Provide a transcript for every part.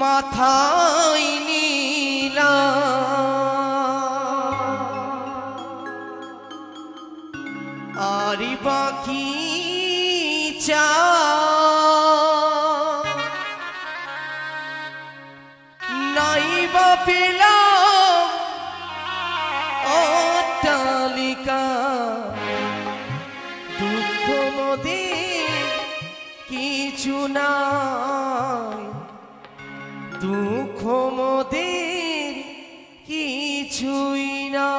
মাথায় নীলা আর বাকি চা কিছু নাই। দুঃখ মোদের কিছুই না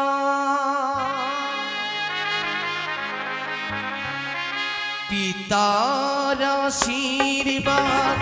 পিতার আশীর্বাদ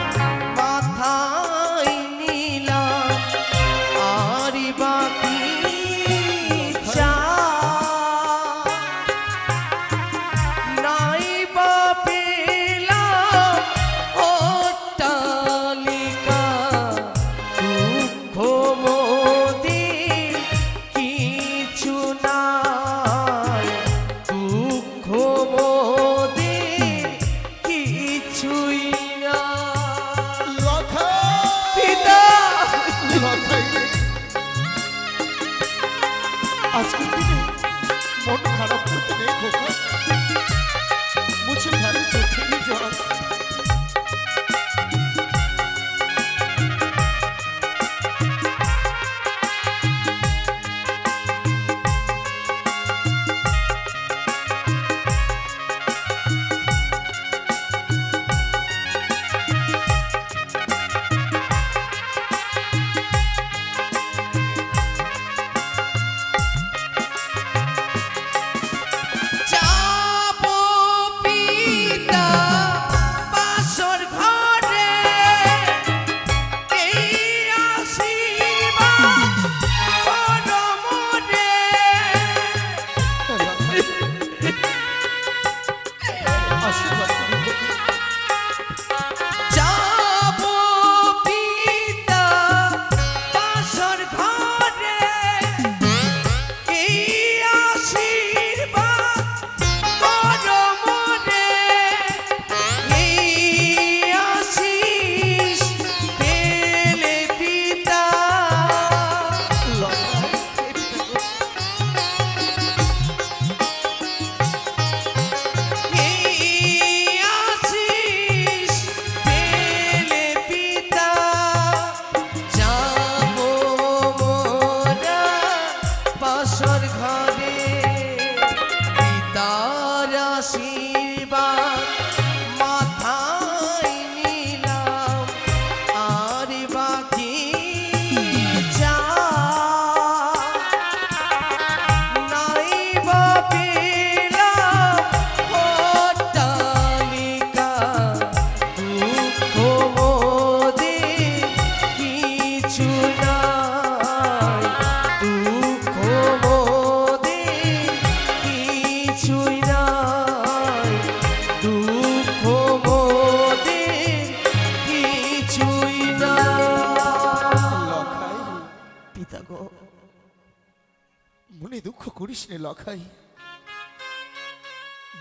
মনে দুঃখ করিস নে লখাই।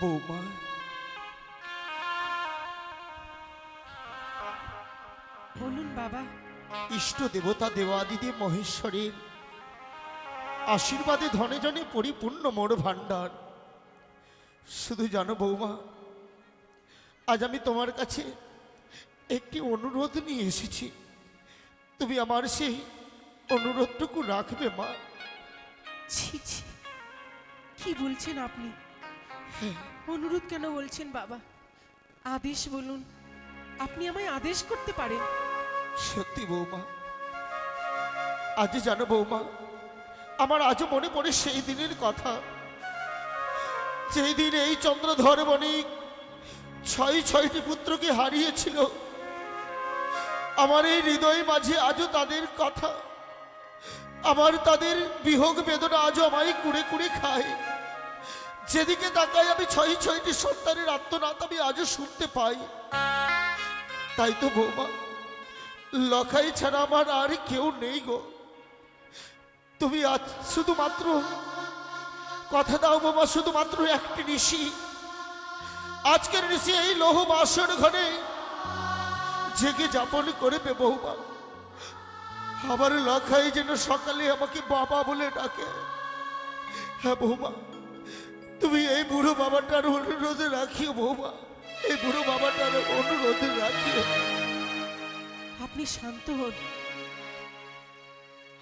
বৌমা। বলুন বাবা। ইষ্ট দেবতা দেবাদিদেব মহেশ্বরের আশীর্বাদে ধনে জনে পরিপূর্ণ মোর ভাণ্ডার। শুধু জানো বৌমা আজ আমি তোমার কাছে একটি অনুরোধ নিয়ে এসেছি। তুমি আমার সেই অনুরোধটুকু রাখবে মা। ছি ছি। কি বলছেন আপনি? অনুরোধ কেন বলছেন বাবা? আদেশ বলুন। আপনি আমায় আদেশ করতে পারেন। সত্যি বৌমা। আজ জানো বৌমা আমার আজও মনে পড়ে সেই দিনের কথা। যেই দিন এই চন্দ্রধর বণিক ছয় ছয়টি পুত্রকে হারিয়েছিল আমার এই হৃদয় মাঝে আজও তাদের কথা। আমার তাদের বিয়োগ বেদনা আজও আমায় কুড়ে কুড়ে খায়। যেদিকে তাকাই আমি ছয় ছয়টি সন্তানের আত্মনাথ আমি আজও শুনতে পাই। তাই তো বৌমা, লখাই ছাড়া আমার আর কেউ নেই গো। তুমি আজ শুধুমাত্র কথা দাও বাবা শুধুমাত্র একটি ঋষি। আজকের ঋষি এই লৌহ বাসন ঘরে জেগে যাপন করবে বৌমা। আমার লখাই যেন সকালে আমাকে বাবা বলে ডাকে। হ্যাঁ বৌমা, তুমি এই বুড়ো বাবাটার অনুরোধে রাখিও, বৌমা। এই বুড়ো বাবাটার অনুরোধে রাখিও। আপনি শান্ত হন।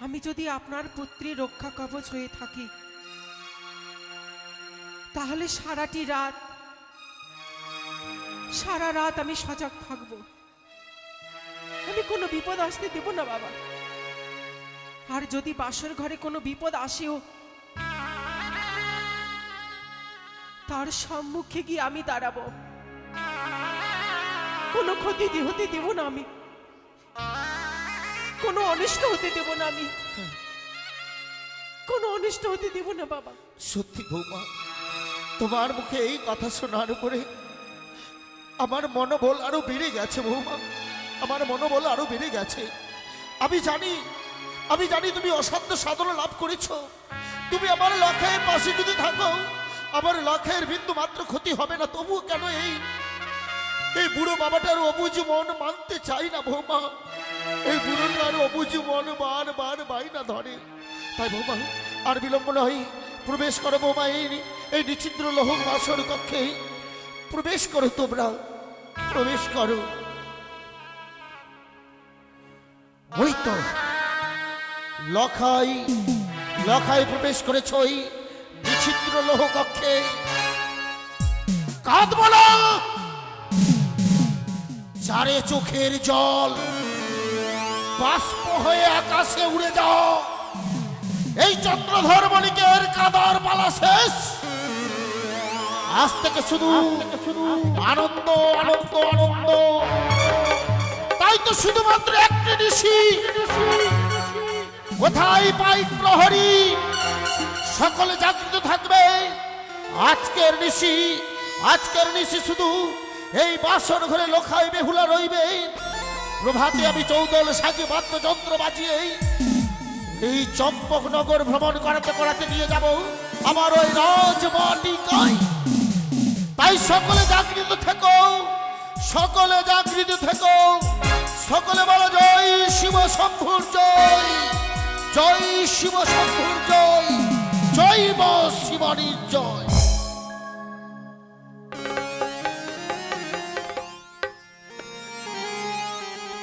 আমি যদি আপনার পুত্রী রক্ষা কবচ হয়ে থাকি, তাহলে সারাটি রাত, সারা রাত আমি সজাগ থাকব। আমি কোনো বিপদ আসতে দেব না, বাবা। আর যদি বাসর ঘরে কোনো বিপদ আসেও, তার সম্মুখে গিয়ে আমি দাঁড়াবো। কোনো ক্ষতি হতে দেব না আমি। কোনো অনিষ্ট হতে দেব না আমি। কোনো অনিষ্ট হতে দেব না, বাবা। সত্যি বৌমা, তোমার মুখে এই কথা শোনার উপরে আমার মনোবল আরও বেড়ে গেছে বৌমা। আমার মনোবল আরও বেড়ে গেছে। আমি জানি আমি জানি তুমি অসাধ্য সাধনা লাভ করেছ। তুমি আমার লক্ষ্যের পাশে যদি থাকো, আমার লক্ষ্যের বিন্দু মাত্র ক্ষতি হবে না, তবুও কেন এই? এই বুড়ো বাবাটার অবুজ মন মানতে চাই না বৌমা। এই বুড়োটার অবুজ মন বার বার বাইনা ধরে। তাই বৌমা, আর বিলম্ব নয়, প্রবেশ করো বৌমা, এই এই নিচিদ্র লোহ বাসর কক্ষে। প্রবেশ করো তোমরা, প্রবেশ করো। ওই তো। লখাই লখাই প্রবেশ করেছ ওই বিচিত্র লোহ কক্ষে কাঁদ বলো! চারে চোখের জল, বাষ্প হয়ে আকাশে উড়ে যাও। এই চন্দ্রধর মণিকের কাদার পালা শেষ। আজ থেকে শুধু আনন্দ আনন্দ আনন্দ। তাই তো শুধুমাত্র একটি ঋষি কোথায় পাই প্রহরী? সকলে জাগৃত থাকবে। আজকের ঋষি আজকের ঋষি শুধু এই বাসন ঘরে লোখাই বেহুলা রইবে। প্রভাতে আমি চৌদল সাজি বাদ্যযন্ত্র বাজিয়ে এই চম্পকনগর ভ্রমণ করাতে করাতে নিয়ে যাব আমার ওই রাজবাটিকায় তাই সকলে জাগৃত থেকো, সকলে জাগৃত থেকো, সকলে বলো জয় শিব শম্ভুর জয়। জয় শিব শম্ভুর জয় জয় শিবানীর জয়।